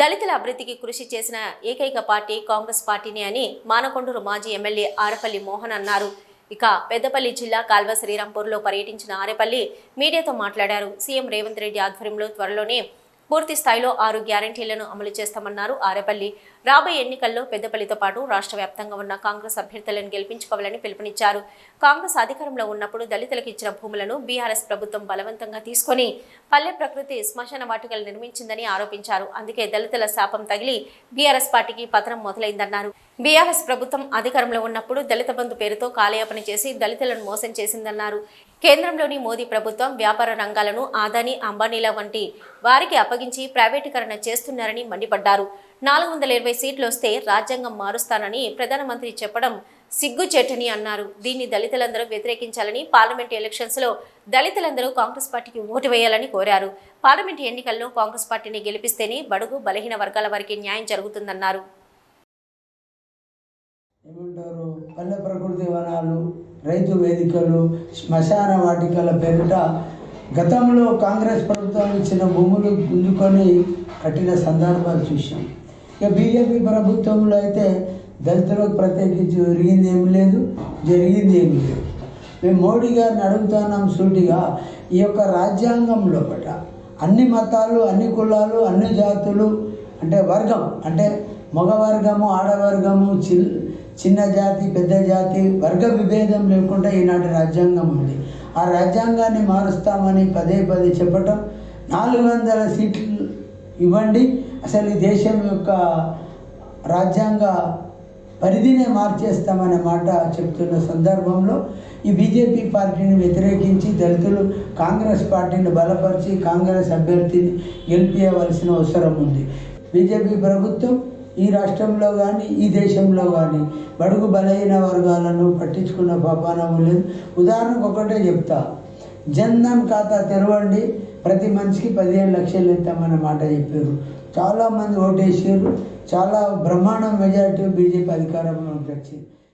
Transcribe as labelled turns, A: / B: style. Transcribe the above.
A: దళితుల అభివృద్ధికి కృషి చేసిన ఏకైక పార్టీ కాంగ్రెస్ పార్టీని అని మానకొండూరు మాజీ ఎమ్మెల్యే ఆరపల్లి మోహన్ అన్నారు. ఇక పెద్దపల్లి జిల్లా కాల్వ శ్రీరాంపూర్లో పర్యటించిన ఆరేపల్లి మీడియాతో మాట్లాడారు. సీఎం రేవంత్ రెడ్డి ఆధ్వర్యంలో త్వరలోనే పూర్తి స్థాయిలో ఆరు గ్యారంటీలను అమలు చేస్తామన్నారు ఆరేపల్లి. రాబోయే ఎన్నికల్లో పెద్దపల్లితో పాటు రాష్ట్ర వ్యాప్తంగా ఉన్న కాంగ్రెస్ అభ్యర్థులను గెలిపించుకోవాలని పిలుపునిచ్చారు. కాంగ్రెస్ అధికారంలో ఉన్నప్పుడు దళితులకు ఇచ్చిన భూములను బీఆర్ఎస్ ప్రభుత్వం బలవంతంగా తీసుకొని పల్లె ప్రకృతి శ్మశాన వాటికలు నిర్మించిందని ఆరోపించారు. అందుకే దళితుల శాపం తగిలి బీఆర్ఎస్ పార్టీకి పతనం మొదలైందన్నారు. బీఆర్ఎస్ ప్రభుత్వం అధికారంలో ఉన్నప్పుడు దళిత బంధు పేరుతో కాలయాపన చేసి దళితులను మోసం చేసిందన్నారు. కేంద్రంలోని మోదీ ప్రభుత్వం వ్యాపార రంగాలను ఆదాని అంబానీల వంటి వారికి అప్పగించి ప్రైవేటీకరణ చేస్తున్నారని మండిపడ్డారు. నాలుగు వందల ఇరవై సీట్లు వస్తే రాజ్యాంగం మారుస్తానని ప్రధానమంత్రి చెప్పడం సిగ్గుచేటని అన్నారు. దీన్ని దళితులందరూ వ్యతిరేకించాలని పార్లమెంట్ ఎలక్షన్స్లో దళితులందరూ కాంగ్రెస్ పార్టీకి ఓటు వేయాలని కోరారు. పార్లమెంట్ ఎన్నికల్లో కాంగ్రెస్ పార్టీని గెలిపిస్తేనే బడుగు బలహీన వర్గాల వారికి న్యాయం జరుగుతుందన్నారు.
B: ఏమంటారు? పల్లె ప్రకృతి వనాలు రైతు వేదికలు శ్మశాన వాటికల పేరిట గతంలో కాంగ్రెస్ ప్రభుత్వం ఇచ్చిన భూములు గుంజుకొని కట్టిన సందర్భాలు చూసాం ఇక బీజేపీ ప్రభుత్వంలో అయితే దళితులకు ప్రత్యేకించి జరిగింది ఏమి లేదు జరిగింది ఏమి లేదు. మేము మోడీ గారిని అడుగుతున్నాం సూటిగా ఈ యొక్క రాజ్యాంగం లోపల అన్ని మతాలు అన్ని కులాలు అన్ని జాతులు అంటే వర్గం అంటే మగవర్గము ఆడవర్గము చిల్ చిన్న జాతి పెద్ద జాతి వర్గ విభేదం లేకుండా ఈనాటి రాజ్యాంగం ఉంది. ఆ రాజ్యాంగాన్ని మారుస్తామని పదే పదే చెప్పటం నాలుగు వందల సీట్లు ఇవ్వండి. అసలు ఈ దేశం యొక్క రాజ్యాంగ పరిధినే మార్చేస్తామనే మాట చెప్తున్న సందర్భంలో ఈ బీజేపీ పార్టీని వ్యతిరేకించి దళితులు కాంగ్రెస్ పార్టీని బలపరిచి కాంగ్రెస్ అభ్యర్థిని గెలిపించవలసిన అవసరం ఉంది. బీజేపీ ప్రభుత్వం ఈ రాష్ట్రంలో కానీ ఈ దేశంలో కానీ బడుగు బలహీన వర్గాలను పట్టించుకున్న పాపానము లేదు. ఉదాహరణకు ఒకటే చెప్తా. జన్ధన్ ఖాతా తెరవండి ప్రతి మనిషికి పదిహేను లక్షలు ఇస్తామన్న మాట చెప్పారు. చాలామంది ఓటేసారు. చాలా బ్రహ్మాండం మెజారిటీ బీజేపీ అధికారంలోకి వచ్చింది.